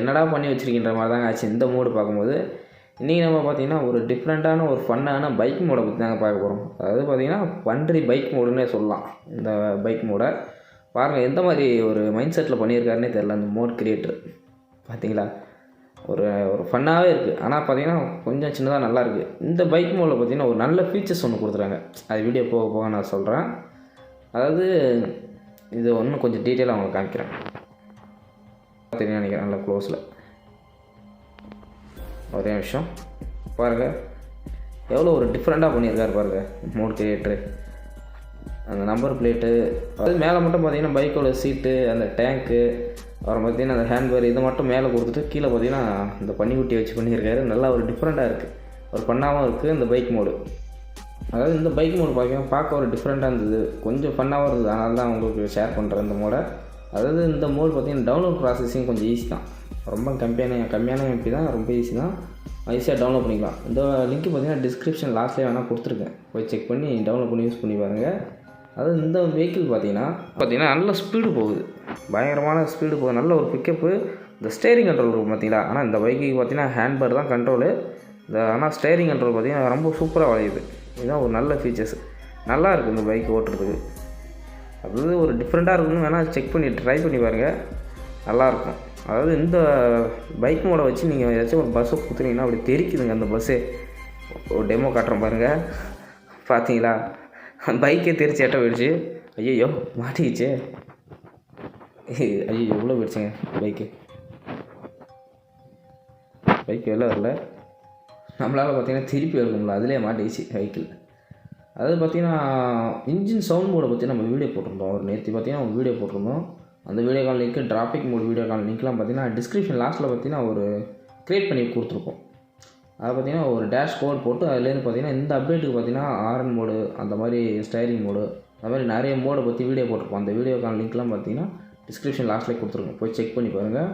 என்னடா பண்ணி வச்சிருக்கின்ற மாதிரி தாங்க ஆச்சு இந்த மோடு பார்க்கும்போது. இன்றைக்கி நம்ம பார்த்தீங்கன்னா ஒரு டிஃப்ரெண்ட்டான ஒரு ஃபன்னான பைக் மோடை பற்றி தாங்க பார்க்க போகிறோம் அதாவது பார்த்தீங்கன்னா பன்றி பைக் மோடுன்னே சொல்லலாம். இந்த பைக் மோடை பாருங்கள் எந்த மாதிரி ஒரு மைண்ட் செட்டில் பண்ணியிருக்காருன்னே தெரில அந்த மோட் கிரியேட்டர் பார்த்தீங்களா? ஒரு ஒரு ஃபன்னாகவே இருக்குது ஆனால் பார்த்திங்கன்னா கொஞ்சம் சின்னதாக நல்லாயிருக்கு இந்த பைக் மோடில் பார்த்தீங்கன்னா ஒரு நல்ல ஃபீச்சர்ஸ் ஒன்று கொடுத்துருக்காங்க. அது வீடியோ போக போக நான் சொல்கிறேன் அதாவது இது ஒன்று கொஞ்சம் டீட்டெயிலாக அவங்க காமிக்கிறேன். தெரியும் நினைக்கிறேன் நல்லா க்ளோஸில் ஒரே விஷயம் பாருங்கள் எவ்வளோ ஒரு டிஃப்ரெண்ட்டாக பண்ணியிருக்காரு பாருங்கள் மோட் கிரியேட்டரு அந்த நம்பர் பிளேட்டு அது மேலே மட்டும் பார்த்தீங்கன்னா பைக்கோட சீட்டு அந்த டேங்க்கு அப்புறம் பார்த்தீங்கன்னா அந்த ஹேண்ட்பேர் இதை மட்டும் மேலே கொடுத்துட்டு கீழே பார்த்தீங்கன்னா இந்த பன்னிக்குட்டி வச்சு பண்ணியிருக்காரு. நல்லா ஒரு டிஃப்ரெண்ட்டாக இருக்குது ஒரு பண்ணாமல் இருக்குது இந்த பைக் மோடு அதாவது இந்த பைக் மோடு பார்க்க பார்க்க ஒரு டிஃப்ரெண்ட்டாக இருந்தது. கொஞ்சம் ஃபன்னாகவும் இருந்தது. அதனால தான் உங்களுக்கு ஷேர் பண்ணுறேன் இந்த மோடை அதாவது இந்த மோடு பார்த்தீங்கன்னா டவுன்லோட் ப்ராசஸிங் கொஞ்சம் ஈஸி தான். ரொம்ப கம்மியான கம்மியான எம்பி தான் ரொம்ப ஈஸி தான். ஈஸியாக டவுன்லோட் பண்ணிக்கலாம். இந்த லிங்க் பார்த்தீங்கன்னா டிஸ்கிரிப்ஷன் லாஸ்ட்லேயே வேணால் கொடுத்துருக்கேன். போய் செக் பண்ணி டவுன்லோட் பண்ணி யூஸ் பண்ணி பாருங்கள் அதாவது இந்த வெஹிக்கிள் பார்த்தீங்கன்னா பார்த்தீங்கன்னா நல்ல ஸ்பீடு போகுது. பயங்கரமான ஸ்பீடு போகுது. நல்ல ஒரு பிக்கப்பு இந்த ஸ்டேரிங் கண்ட்ரோல் இருக்கும் பார்த்தீங்களா? ஆனால் இந்த பைக்குக்கு பார்த்தீங்கன்னா ஹேண்ட்பேர் தான் கண்ட்ரோலு இந்த ஆனால் ஸ்டேரிங் கண்ட்ரோல் பார்த்தீங்கன்னா ரொம்ப சூப்பராக வளையுது. இதுதான் ஒரு நல்ல ஃபீச்சர்ஸ் நல்லா இருக்குது இந்த பைக் ஓட்டுறதுக்கு. அது ஒரு டிஃப்ரெண்ட்டாக இருக்குன்னு வேணால் செக் பண்ணி ட்ரை பண்ணி பாருங்கள் நல்லாயிருக்கும். அதாவது இந்த பைக் மோடை வச்சு நீங்கள் ஏதாச்சும் ஒரு பஸ்ஸை கொடுத்துனீங்கன்னா அப்படி தெரிக்குதுங்க அந்த பஸ்ஸே ஒரு டெமோ காட்டுறேன் பாருங்கள் பார்த்தீங்களா பைக்கே தெரிச்சு எட்ட போயிடுச்சு. ஐயோ மாட்டிக்கிச்சே. ஐயோ எவ்வளோ போயிடுச்சுங்க பைக்கு பைக் வெளில வரல. நம்மளால் பார்த்தீங்கன்னா திருப்பி எடுக்க அதுலேயே அதிலே மாட்டிக்கிச்சு பைக்கில் அதாவது பார்த்தீங்கன்னா இன்ஜின் சவுண்ட் மோடை பற்றி நம்ம வீடியோ போட்டிருந்தோம். ஒரு நேற்று பார்த்தீங்கன்னா ஒரு வீடியோ போட்டிருந்தோம். அந்த வீடியோ கால் லிங்க்கு டிராஃபிக் மோட் வீடியோ கால் லிங்க்லாம் பார்த்தீங்கன்னா டிஸ்கிரிப்ஷன் லாஸ்ட்டில் பார்த்தீங்கன்னா ஒரு க்ரியேட் பண்ணி கொடுத்துருக்கோம். அதை பார்த்தீங்கன்னா ஒரு டேஷ் கோட் போட்டு அதுலேருந்து பார்த்தீங்கன்னா இந்த அப்டேட்டுக்கு பார்த்தீங்கன்னா ஆர்என் மோடு அந்த மாதிரி ஸ்டைரிங் மோடு அந்த மாதிரி நிறைய மோடை பற்றி வீடியோ போட்டிருப்போம் அந்த வீடியோக்கான லிங்க்லாம் பார்த்தீங்கன்னா டிஸ்கிரிப்ஷன் லாஸ்ட்லேயே கொடுத்துருக்கோம். போய் செக் பண்ணி பாருங்கள்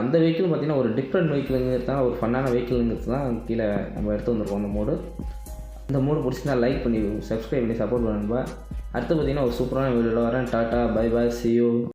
அந்த வெஹிக்கிள் பார்த்தீங்கன்னா ஒரு டிஃப்ரெண்ட் வெஹிக்கிளுங்கிறது தான் ஒரு ஃபன்னான வெஹிக்கிளுங்கிறது தான் கீழே நம்ம எடுத்து வந்திருக்கோம் அந்த மோடு இந்த மூணு பிடிச்சிருந்தா லைக் பண்ணி சப்ஸ்கிரைப் பண்ணி சப்போர்ட் பண்ணுங்க. அடுத்து பார்த்தீங்கன்னா ஒரு சூப்பரான வீடியோவில் வரேன். Tata bye bye see you